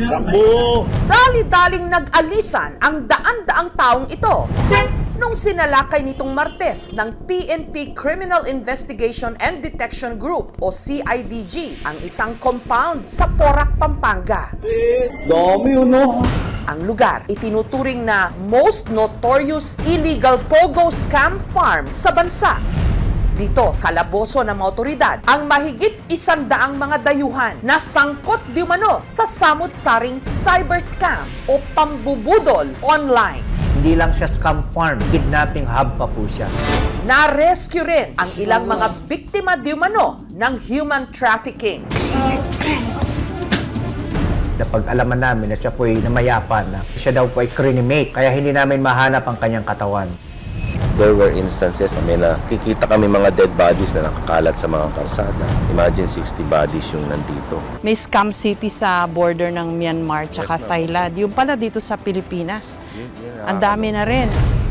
Takbo! Dali-daling nag-alisan ang daan-daang taong ito nung sinalakay nitong Martes ng PNP Criminal Investigation and Detection Group o CIDG ang isang compound sa Porac, Pampanga. Dami yun, no? Ang lugar itinuturing na most notorious illegal pogo scam farm sa bansa. Dito, kalaboso ng mga otoridad ang mahigit isandaang mga dayuhan na sangkot di umano sa samut-saring cyber scam o pambubudol online. Hindi lang siya scam farm, kidnapping hub pa po siya. Na-rescue rin ang ilang mga biktima di umano ng human trafficking. Napag alaman namin na siya po ay namayapan na siya daw po ay crinimate, kaya hindi namin mahanap ang kanyang katawan. There were instances na may nakikita kami mga dead bodies na nakakalat sa mga karsada. Imagine 60 bodies yung nandito. May scam city sa border ng Myanmar tsaka Thailand. Yung pala dito sa Pilipinas. Ang dami na rin.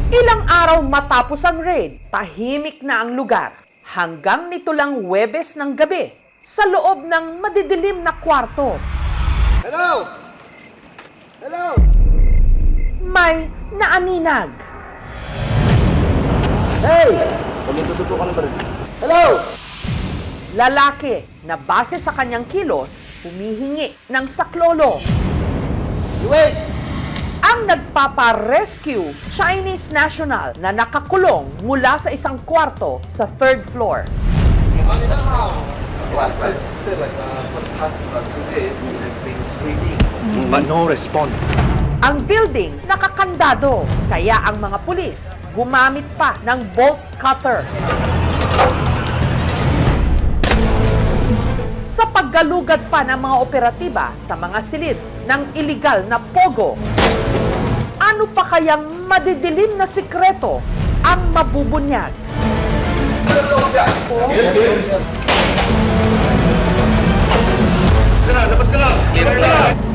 Ilang araw matapos ang raid, tahimik na ang lugar. Hanggang nito lang Webes ng gabi sa loob ng madidilim na kwarto. Hello! Hello! May naaninag. Hey! Pagkatutukan na ba rin? Hello! Lalaki na base sa kanyang kilos, humihingi ng saklolo. Wait! Ang nagpapa-rescue Chinese national na nakakulong mula sa isang kwarto sa third floor. But no respond. Ang building nakakandado, kaya ang mga pulis gumamit pa ng bolt cutter. Sa paggalugad pa ng mga operatiba sa mga silid ng iligal na pogo, ano pa kayang madidilim na sikreto ang mabubunyag? Nito lang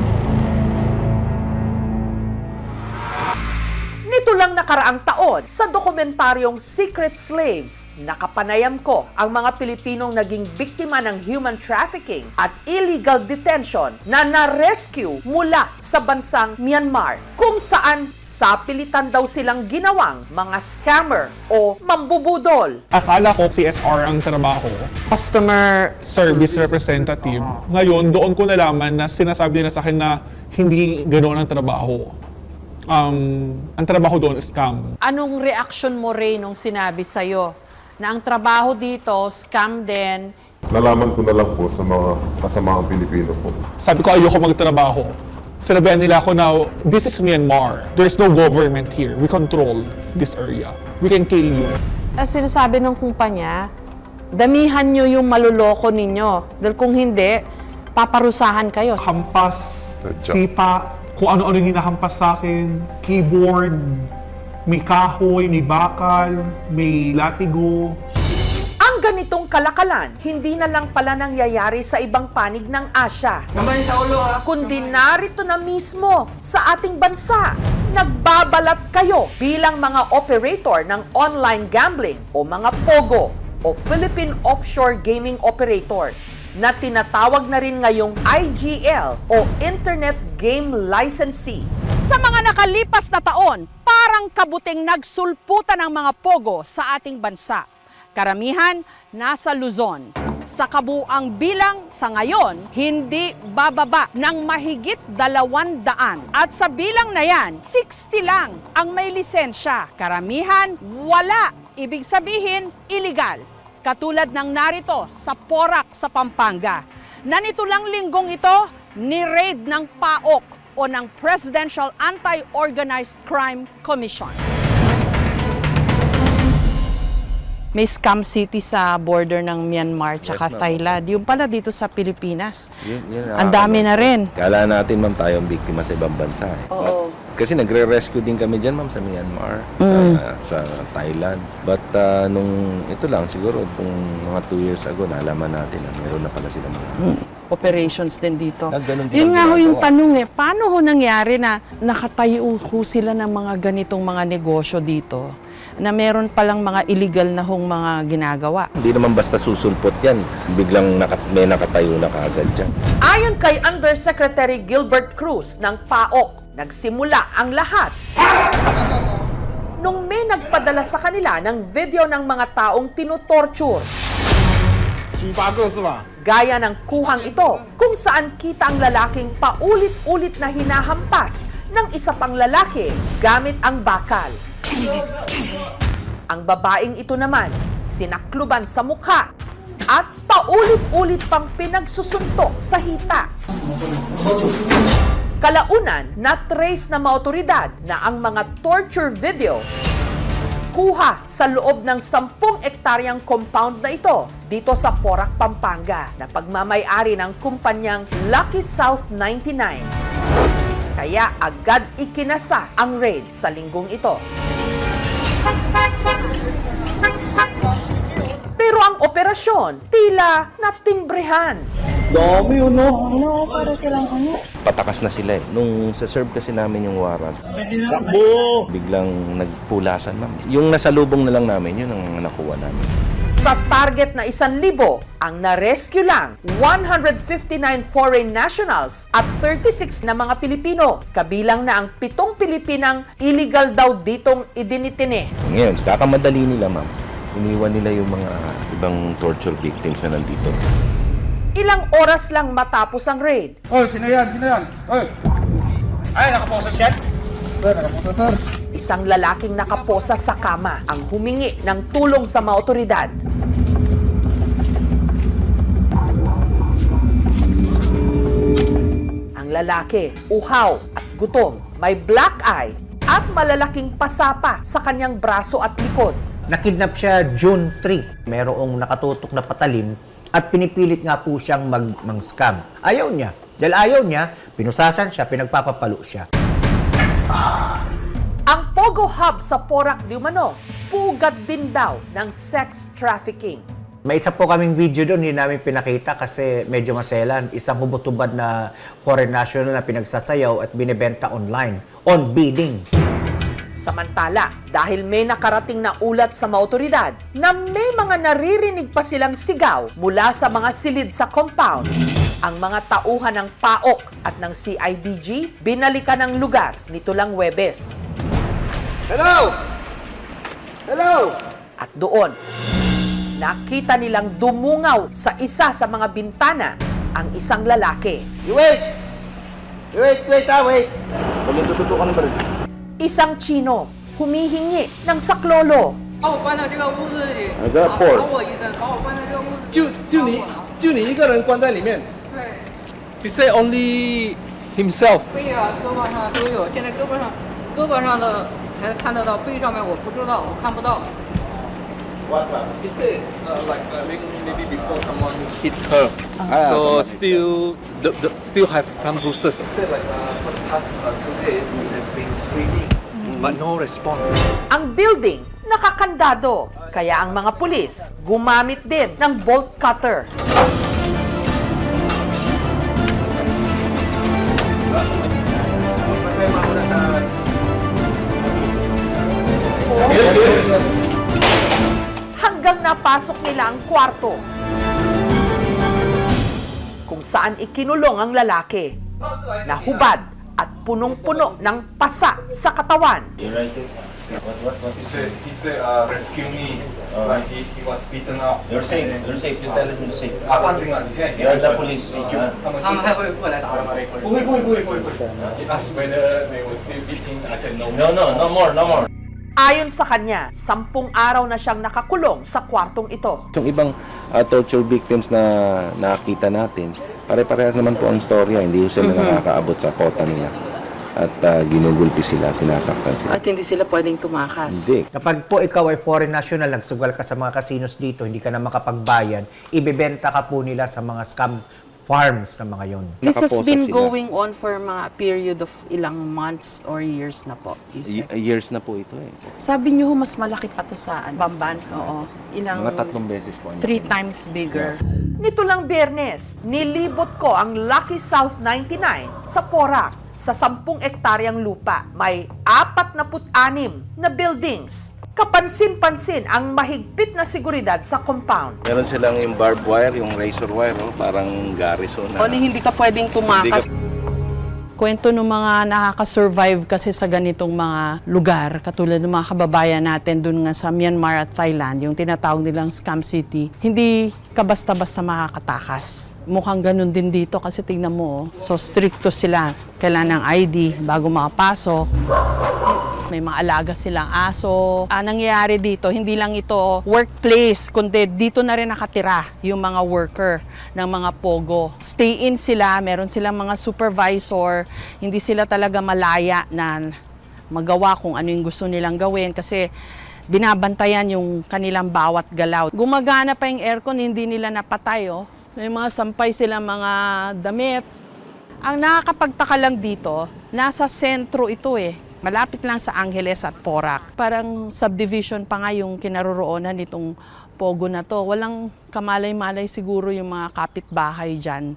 nakaraang taon sa dokumentaryong Secret Slaves, nakapanayam ko ang mga Pilipinong naging biktima ng human trafficking at illegal detention na na-rescue mula sa bansang Myanmar kung saan sapilitan daw silang ginawang mga scammer o mambubudol. Akala ko CSR ang trabaho, Customer service representative. Ngayon, doon ko nalaman na sinasabi nila sa akin na hindi ganoon ang trabaho. Um, ang trabaho doon is scam. Anong reaction mo, Ray, nung sinabi sa'yo na ang trabaho dito, scam din, Nalaman ko na lang po sa mga kasamaang Pilipino po. Sabi ko, ayoko magtrabaho. Sinabihan nila ako now, this is Myanmar. There's no government here. We control this area. We can kill you. Ang sinasabi ng kumpanya, damihan nyo yung maluloko ninyo. Dahil kung hindi, paparusahan kayo. Hampas, sipa, kung ano-ano yung hinahampas sa akin, keyboard, may kahoy, may bakal, may latigo. Ang ganitong kalakalan, hindi na lang pala nangyayari sa ibang panig ng Asya. Kundi narito na mismo sa ating bansa. Nagbabalat kayo bilang mga operator ng online gambling o mga POGO o Philippine Offshore Gaming Operators na tinatawag na rin ngayong IGL o Internet Game Licensee. Sa mga nakalipas na taon, parang kabuting nagsulputan ng mga pogo sa ating bansa. Karamihan nasa Luzon. Sa kabuang bilang sa ngayon, hindi bababa ng mahigit dalawang daan. At sa bilang na yan, 60 lang ang may lisensya. Karamihan, wala. Ibig sabihin, illegal. Katulad ng narito sa Porac sa Pampanga. Na nito lang linggong ito, ni-raid ng PAOK o ng Presidential Anti-Organized Crime Commission. May scam city sa border ng Myanmar tsaka Yes. Thailand. Yung pala dito sa Pilipinas. Yun, yun, Ang dami na rin. Kala natin, ma'am, tayong biktima sa ibang bansa. Eh. Oo. Kasi nagre-rescue din kami dyan, ma'am, sa Myanmar, Mm. sa, sa Thailand. But ah, nung ito lang, siguro, kung mga two years ago, nalaman natin na meron na pala sila mga... Operations din dito. Ah, din Yun nga ho yung tanong eh, paano ho nangyari na nakatayo ho sila ng mga ganitong mga negosyo dito? na meron palang mga illegal na hong mga ginagawa. Hindi naman basta susulpot yan. Biglang naka, may nakatayo na kaagad dyan. Ayon kay Undersecretary Gilbert Cruz ng PAOK, nagsimula ang lahat nung may nagpadala sa kanila ng video ng mga taong tinutorture. Gaya ng kuhang ito kung saan kita ang lalaking paulit-ulit na hinahampas ng isa pang lalaki gamit ang bakal. Ang babaeng ito naman, sinakluban sa mukha at paulit-ulit pang pinagsusuntok sa hita. Kalaunan, na-trace na maotoridad na ang mga torture video kuha sa loob ng 10 ektaryang compound na ito dito sa Porac, Pampanga na pagmamayari ng kumpanyang Lucky South 99. Kaya agad ikinasa ang raid sa linggong ito. Pero ang operasyon tila natimbrehan. Patakas na sila eh. Nung sa-serve kasi namin yung warrant, biglang nagpulasan ma'am. Yung nasa lubong na lang namin, yun ang nakuha namin. Sa target na isan libo, ang na-rescue lang 159 foreign nationals at 36 na mga Pilipino. Kabilang na ang pitong Pilipinang illegal daw ditong idinitine. Ngayon, kakamadali nila ma'am. Iniwan nila yung mga ibang torture victims na nandito. Ilang oras lang matapos ang raid. Isang lalaking nakaposa sa kama ang humingi ng tulong sa mga otoridad. Ang lalaki, uhaw at gutom, may black eye at malalaking pasapa sa kanyang braso at likod. Nakidnap siya June 3. Merong nakatutok na patalim at pinipilit nga po siyang mag, scam Ayaw niya. Dahil ayaw niya, pinusasan siya, pinagpapapalo siya. Ang Pogo Hub sa Porac di Umano, pugad din daw ng sex trafficking. May isa po kaming video doon, hindi namin pinakita kasi medyo maselan. Isang humutubad na foreign national na pinagsasayaw at binibenta online, on bidding. Samantala, dahil may nakarating na ulat sa mga otoridad na may mga naririnig pa silang sigaw mula sa mga silid sa compound, ang mga tauhan ng PAOK at ng CIDG binalikan ng lugar nito lang Webes. Hello! Hello! At doon, nakita nilang dumungaw sa isa sa mga bintana ang isang lalaki. You wait! You wait, wait, ah, wait! Huwag yung tututukan ng baril. Isang Chino humihingi ng saklolo. 把我关到这个屋子里， I got 打 bored. 打我一顿，把我关到这个屋子里。就就你就你一个人关在里面。对， He said only himself. 背啊、胳膊上都有。现在胳膊上，胳膊上的还看得到，背上面我不知道，我看不到。 He said uh, like uh, maybe, maybe before someone hit her, so still the, the, still have some bruises. Said like uh, for the past uh, two days screaming. But no response. Ang building nakakandado, kaya ang mga pulis gumamit din ng bolt cutter. Hanggang napasok nila ang kwarto kung saan ikinulong ang lalaki. Nahubad punong-puno ng pasa sa katawan. He said he said uh, rescue me. like he, he was beaten up. You're safe. You're safe. You tell him you're safe. 啊，放心了，你现在已经 You're 安 the 全了。 police. 他们他们还会过来打我吗？不会不会不会不会不会。He asked whether they were still beating. I said no. No, no, no more, no more. Ayon sa kanya, sampung araw na siyang nakakulong sa kwartong ito. Yung ibang uh, torture victims na nakita natin, pare-parehas naman po ang storya. Hindi ko sila nakakaabot sa kota nila. At uh, ginugulpi sila, sinasaktan sila. At hindi sila pwedeng tumakas. Hindi. Kapag po ikaw ay foreign national, nagsugal ka sa mga casinos dito, hindi ka na makapagbayan, ibebenta ka po nila sa mga scam farms na mga yon. This has been sila. going on for mga period of ilang months or years na po. years na po ito eh. Sabi niyo ho, mas malaki pa to sa Bamban. Oo. Ilang... Mga tatlong beses po. Three times bigger. Nito lang biyernes, nilibot ko ang Lucky South 99 sa Porac. Sa 10 ektaryang lupa, may 46 na buildings. Kapansin-pansin ang mahigpit na seguridad sa compound. Meron silang yung barbed wire, yung razor wire, oh, parang garrison na. hindi ka pwedeng tumakas. Kwento ng mga nakaka-survive kasi sa ganitong mga lugar, katulad ng mga kababayan natin dun nga sa Myanmar at Thailand, yung tinatawag nilang scam city, hindi ka basta-basta makakatakas. Mukhang ganun din dito kasi tingnan mo, oh, so stricto sila. Kailangan ng ID bago makapasok. May mga alaga silang aso. Ang nangyayari dito, hindi lang ito workplace, kundi dito na rin nakatira yung mga worker ng mga pogo. Stay in sila, meron silang mga supervisor, hindi sila talaga malaya na magawa kung ano yung gusto nilang gawin kasi binabantayan yung kanilang bawat galaw. Gumagana pa yung aircon, hindi nila napatay. Oh. May mga sampay silang mga damit, ang nakakapagtaka lang dito, nasa sentro ito eh. Malapit lang sa Angeles at Porac. Parang subdivision pa nga yung kinaroroonan nitong Pogo na to. Walang kamalay-malay siguro yung mga kapitbahay dyan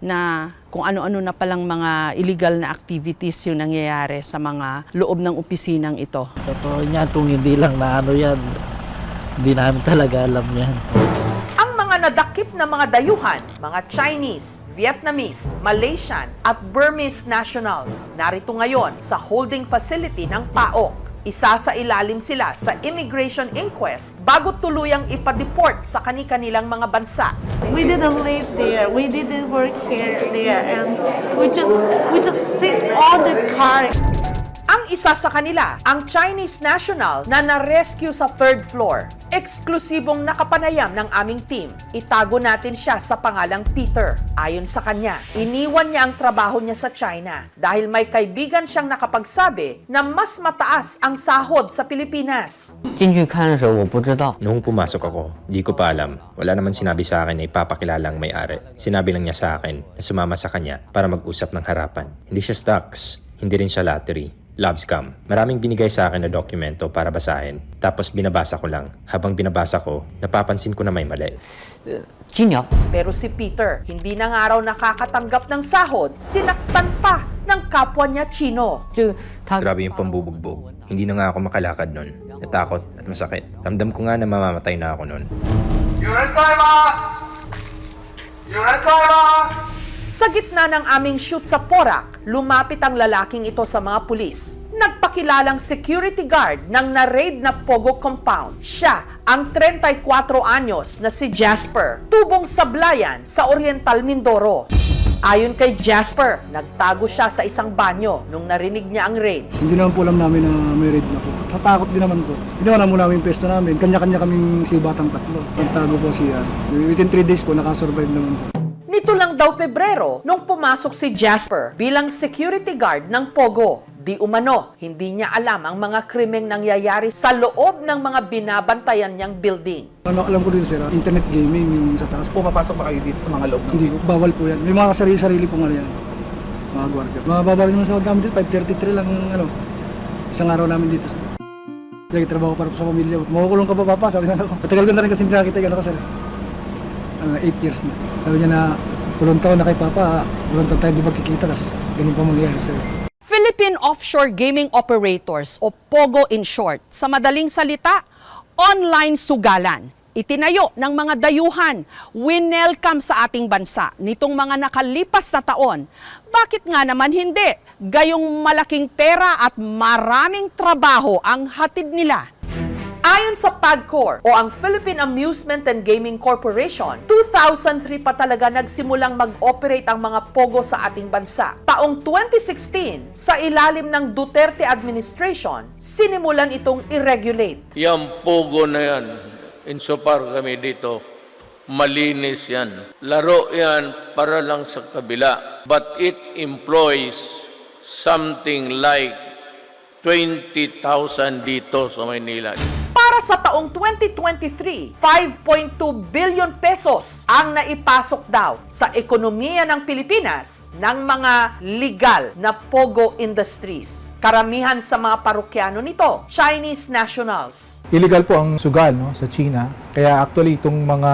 na kung ano-ano na palang mga illegal na activities yung nangyayari sa mga loob ng opisinang ito. Totoo niya, kung hindi lang na ano yan, hindi namin talaga alam yan. Mga nadakip na mga dayuhan, mga Chinese, Vietnamese, Malaysian at Burmese nationals narito ngayon sa holding facility ng PAOK. Isa sa ilalim sila sa immigration inquest bago tuluyang ipadeport sa kani-kanilang mga bansa. We didn't live there. We didn't work here there, and we just we just sit on the car isa sa kanila ang Chinese national na na-rescue sa third floor. Eksklusibong nakapanayam ng aming team. Itago natin siya sa pangalang Peter. Ayon sa kanya, iniwan niya ang trabaho niya sa China dahil may kaibigan siyang nakapagsabi na mas mataas ang sahod sa Pilipinas. Noong pumasok ako, di ko pa alam. Wala naman sinabi sa akin na ipapakilala ang may-ari. Sinabi lang niya sa akin na sumama sa kanya para mag-usap ng harapan. Hindi siya stocks, hindi rin siya lottery. Love scam. Maraming binigay sa akin na dokumento para basahin. Tapos binabasa ko lang. Habang binabasa ko, napapansin ko na may mali. 金鸟 Pero si Peter, hindi na nga raw nakakatanggap ng sahod, sinaktan pa ng kapwa niya Chino. 这个他 Grabe yung pambubugbog. Hindi na nga ako makalakad nun. Natakot at masakit. Ramdam ko nga na mamamatay na ako nun. Sa gitna ng aming shoot sa Porac, lumapit ang lalaking ito sa mga pulis. Nagpakilalang security guard ng na-raid na Pogo compound. Siya ang 34 anyos na si Jasper, tubong sablayan sa Oriental Mindoro. Ayon kay Jasper, nagtago siya sa isang banyo nung narinig niya ang raid. Hindi naman po alam namin na may raid na po. Sa takot din naman po. Ginawa na muna namin pesto namin. Kanya-kanya kaming si Batang tatlo. Nagtago po siya. Within 3 days po, nakasurvive naman po. Nito lang daw Pebrero nung pumasok si Jasper bilang security guard ng Pogo. Di umano, hindi niya alam ang mga krimeng nangyayari sa loob ng mga binabantayan niyang building. Ano alam ko din sir, internet gaming yung sa taas. Pumapasok ba kayo dito sa mga loob Hindi, bawal po yan. May mga sarili-sarili po nga yan. Mga gwardiya. Mababa naman sa namin dito, 533 lang ano, isang araw namin dito. Sir. Lagi trabaho para po sa pamilya. Makukulong ka pa papa, sabi na ako. Matagal ko na rin kasi hindi nakita yung ano sir. Ano, 8 years na. Sabi niya na, ulong taon na kay papa, ulong taon tayo di magkikita, tapos ganun pa mangyayari sir. Philippine Offshore Gaming Operators o POGO in short. Sa madaling salita, online sugalan. Itinayo ng mga dayuhan, winelcome sa ating bansa nitong mga nakalipas na taon. Bakit nga naman hindi? Gayong malaking pera at maraming trabaho ang hatid nila. Ayon sa PAGCOR o ang Philippine Amusement and Gaming Corporation, 2003 pa talaga nagsimulang mag-operate ang mga pogo sa ating bansa. Taong 2016, sa ilalim ng Duterte administration, sinimulan itong i-regulate. Yung pogo na yan, insofar kami dito, malinis yan. Laro yan para lang sa kabila. But it employs something like 20,000 dito sa Maynila. Para sa taong 2023, 5.2 billion pesos ang naipasok daw sa ekonomiya ng Pilipinas ng mga legal na pogo industries. Karamihan sa mga parokyano nito, Chinese nationals. Illegal po ang sugal no, sa China. Kaya actually itong mga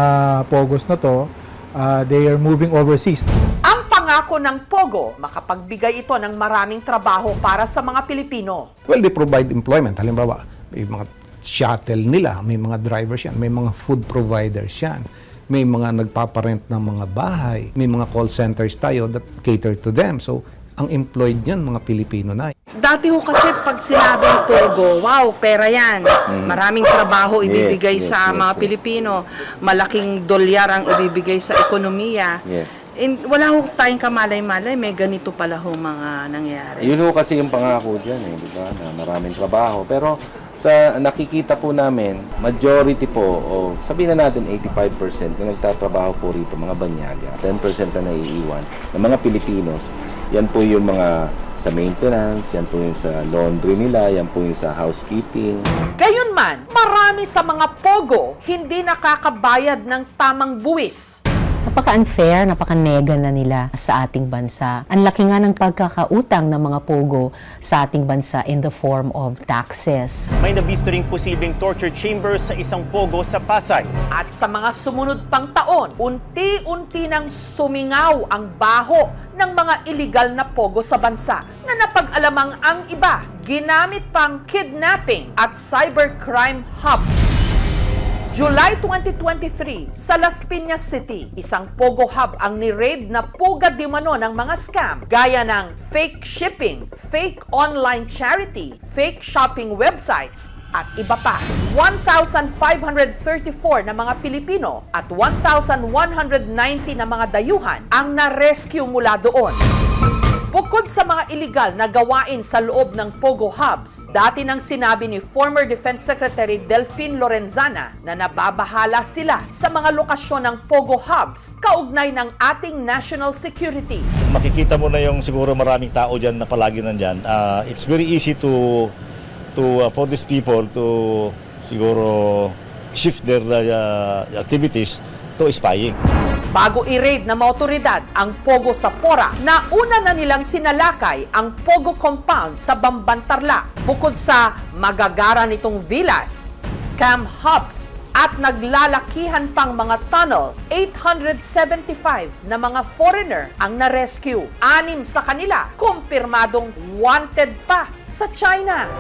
pogos na to, uh, they are moving overseas. Ang pangako ng Pogo, makapagbigay ito ng maraming trabaho para sa mga Pilipino. Well, they provide employment. Halimbawa, may mga shuttle nila, may mga drivers yan, may mga food providers yan, may mga nagpaparent ng mga bahay, may mga call centers tayo that cater to them. So, ang employed yan, mga Pilipino na. Dati ho kasi pag sinabing Pogo, wow, pera yan. Maraming trabaho Yes, ibibigay yes, sa yes, mga yes. Pilipino. Malaking dolyar ang ibibigay sa ekonomiya. Yes. In, wala ho tayong kamalay-malay, may ganito pala ho mga nangyari. Yun ho kasi yung pangako dyan eh, di ba? Na maraming trabaho. Pero sa nakikita po namin, majority po, o sabihin na natin 85% na nagtatrabaho po rito, mga banyaga, 10% na naiiwan ng mga Pilipinos, yan po yung mga sa maintenance, yan po yung sa laundry nila, yan po yung sa housekeeping. Gayunman, marami sa mga Pogo hindi nakakabayad ng tamang buwis. Napaka-unfair, napaka-nega na nila sa ating bansa. Ang laki nga ng pagkakautang ng mga pogo sa ating bansa in the form of taxes. May nabisto ring posibleng torture chamber sa isang pogo sa Pasay. At sa mga sumunod pang taon, unti-unti nang sumingaw ang baho ng mga iligal na pogo sa bansa na napag-alamang ang iba ginamit pang kidnapping at cybercrime hub. July 2023, sa Las Piñas City, isang Pogo Hub ang ni-raid na pugad di umano ng mga scam gaya ng fake shipping, fake online charity, fake shopping websites, at iba pa. 1,534 na mga Pilipino at 1,190 na mga dayuhan ang na-rescue mula doon. Bukod sa mga iligal na gawain sa loob ng Pogo Hubs, dati nang sinabi ni former Defense Secretary Delphine Lorenzana na nababahala sila sa mga lokasyon ng Pogo Hubs kaugnay ng ating national security. makikita mo na yung siguro maraming tao diyan na palagi nandyan. Ah, it's very easy to to uh, for these people to siguro shift their uh, activities to spying. Bago i-raid ng mga ang Pogo sa Pora, nauna na nilang sinalakay ang Pogo compound sa Bambantarla. Bukod sa magagara nitong villas, scam hubs, at naglalakihan pang mga tunnel, 875 na mga foreigner ang na-rescue. Anim sa kanila, kumpirmadong wanted pa sa China.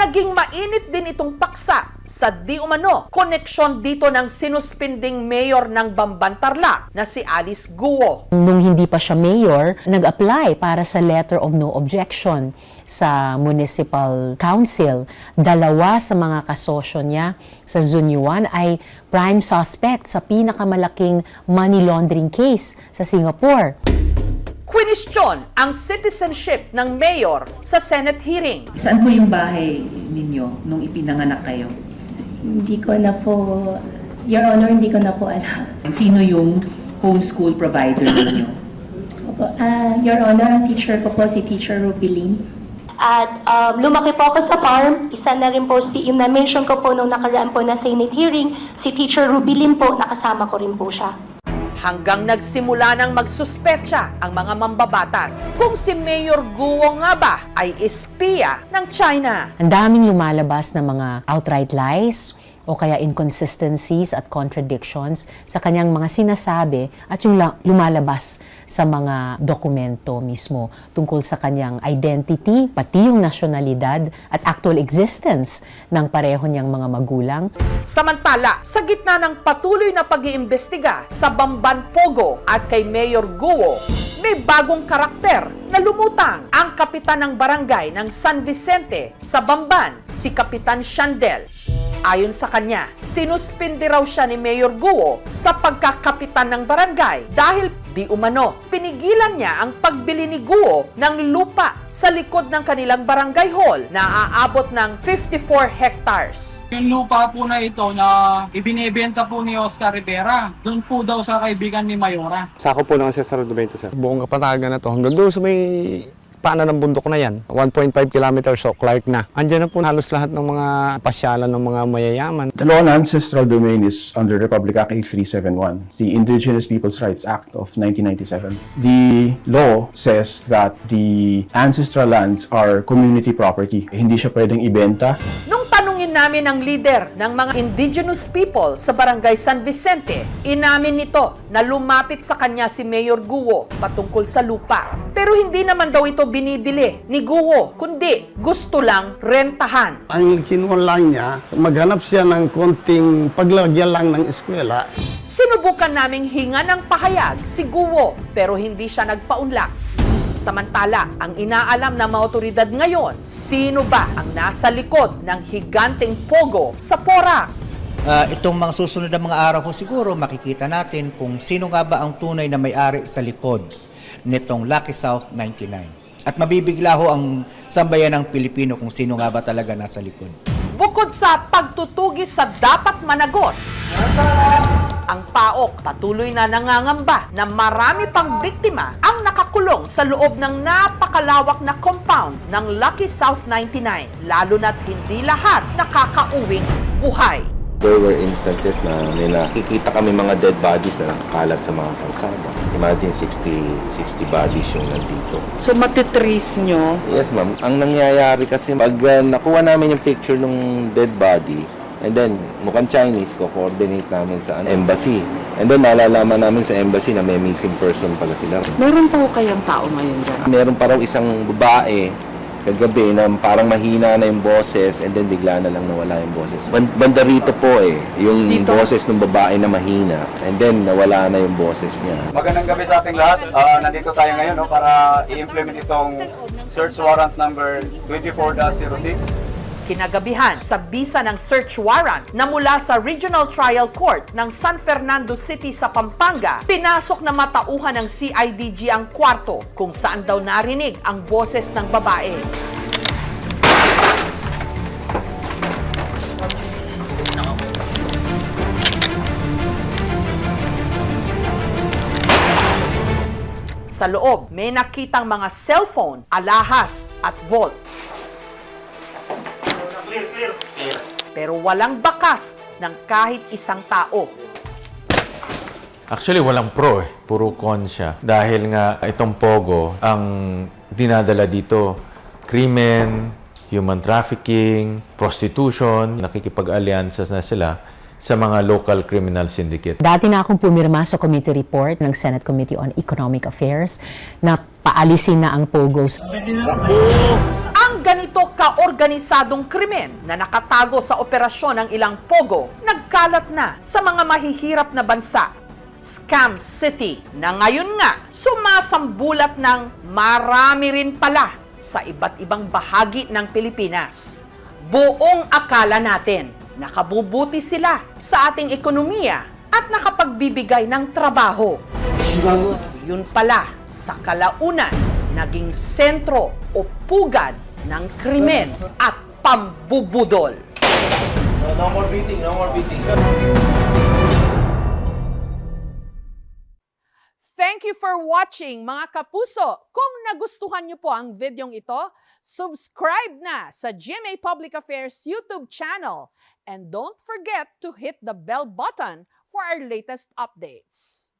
Naging mainit din itong paksa sa di umano koneksyon dito ng sinuspinding mayor ng Bambantarlac na si Alice Guo. Nung hindi pa siya mayor, nag-apply para sa letter of no objection sa municipal council. Dalawa sa mga kasosyo niya sa Zunyuan ay prime suspect sa pinakamalaking money laundering case sa Singapore. Kwinistyon ang citizenship ng mayor sa Senate hearing. Saan po yung bahay ninyo nung ipinanganak kayo? Hindi ko na po, Your Honor, hindi ko na po alam. Sino yung homeschool provider ninyo? Opo, ah, Your Honor, ang teacher ko po si Teacher Rubilin. At um, lumaki po ako sa farm. Isa na rin po si, yung na-mention ko po nung nakaraan po na Senate hearing, si Teacher Rubilin po, nakasama ko rin po siya. Hanggang nagsimula ng magsuspetsa ang mga mambabatas kung si Mayor Guo nga ba ay espiya ng China. Ang daming lumalabas na mga outright lies o kaya inconsistencies at contradictions sa kanyang mga sinasabi at yung la- lumalabas sa mga dokumento mismo tungkol sa kanyang identity, pati yung nasyonalidad at actual existence ng pareho niyang mga magulang. Samantala, sa gitna ng patuloy na pag-iimbestiga sa Bamban Pogo at kay Mayor Guo, may bagong karakter na lumutang ang kapitan ng barangay ng San Vicente sa Bamban, si Kapitan Shandel. Ayon sa kanya, sinuspindi raw siya ni Mayor Guo sa pagkakapitan ng barangay dahil di umano, pinigilan niya ang pagbili ni Guo ng lupa sa likod ng kanilang barangay hall na aabot ng 54 hectares. Yung lupa po na ito na ibinebenta po ni Oscar Rivera, doon po daw sa kaibigan ni Mayora. Sako po ng Cesar Dumento, sir. Buong kapatagan na to, hanggang doon sa may paanan ng bundok na yan. 1.5 kilometers so Clark na. Andiyan na po halos lahat ng mga pasyalan ng mga mayayaman. The law on ancestral domain is under Republic Act 8371, the Indigenous Peoples' Rights Act of 1997. The law says that the ancestral lands are community property. Hindi siya pwedeng ibenta. Nung tanungin Inamin ng leader ng mga indigenous people sa barangay San Vicente. Inamin nito na lumapit sa kanya si Mayor Guo patungkol sa lupa. Pero hindi naman daw ito binibili ni Guo, kundi gusto lang rentahan. Ang kinuha lang niya, maghanap siya ng konting paglagyan lang ng eskwela. Sinubukan naming hinga ng pahayag si Guo pero hindi siya nagpaunlak. Samantala, ang inaalam ng mga otoridad ngayon, sino ba ang nasa likod ng higanteng pogo sa Porac? Ah, itong mga susunod na mga araw po siguro makikita natin kung sino nga ba ang tunay na may-ari sa likod nitong Lucky South 99. At mabibigla ho ang sambayan ng Pilipino kung sino nga ba talaga nasa likod. Bukod sa pagtutugi sa dapat managot, ang PAOK patuloy na nangangamba na marami pang biktima ang nakakulong sa loob ng napakalawak na compound ng Lucky South 99, lalo na't hindi lahat nakakauwing buhay. There were instances na nila kikita kami mga dead bodies na nakakalat sa mga kalsada. Imagine 60 60 bodies yung nandito. So matitrace nyo? Yes, ma'am. Ang nangyayari kasi pag uh, nakuha namin yung picture ng dead body, and then mukhang Chinese, ko-coordinate namin sa ano, embassy. And then malalaman namin sa embassy na may missing person pala sila. Meron pa ho kayang tao ngayon dyan? Meron pa raw isang babae kagabi na parang mahina na yung boses and then bigla na lang nawala yung boses. Ban- banda rito po eh, yung Dito? boses ng babae na mahina and then nawala na yung boses niya. Magandang gabi sa ating lahat. Ah, nandito tayo ngayon no, para i-implement itong search warrant number 24-06. Kinagabihan sa bisa ng search warrant na mula sa Regional Trial Court ng San Fernando City sa Pampanga, pinasok na matauhan ng CIDG ang kwarto kung saan daw narinig ang boses ng babae. Sa loob, may nakitang mga cellphone, alahas at vault. Pero walang bakas ng kahit isang tao. Actually, walang pro eh. Puro con siya. Dahil nga itong Pogo, ang dinadala dito, krimen, human trafficking, prostitution, nakikipag-alyansa na sila sa mga local criminal syndicate. Dati na akong pumirma sa committee report ng Senate Committee on Economic Affairs na paalisin na ang POGOs. Ang ganito kaorganisadong krimen na nakatago sa operasyon ng ilang pogo, nagkalat na sa mga mahihirap na bansa. Scam City na ngayon nga sumasambulat ng marami rin pala sa iba't ibang bahagi ng Pilipinas. Buong akala natin nakabubuti sila sa ating ekonomiya at nakapagbibigay ng trabaho. Yun pala, sa kalaunan, naging sentro o pugad ng krimen at pambubudol. No more beating, no more beating. Thank you for watching mga kapuso. Kung nagustuhan niyo po ang videong ito, subscribe na sa GMA Public Affairs YouTube channel and don't forget to hit the bell button for our latest updates.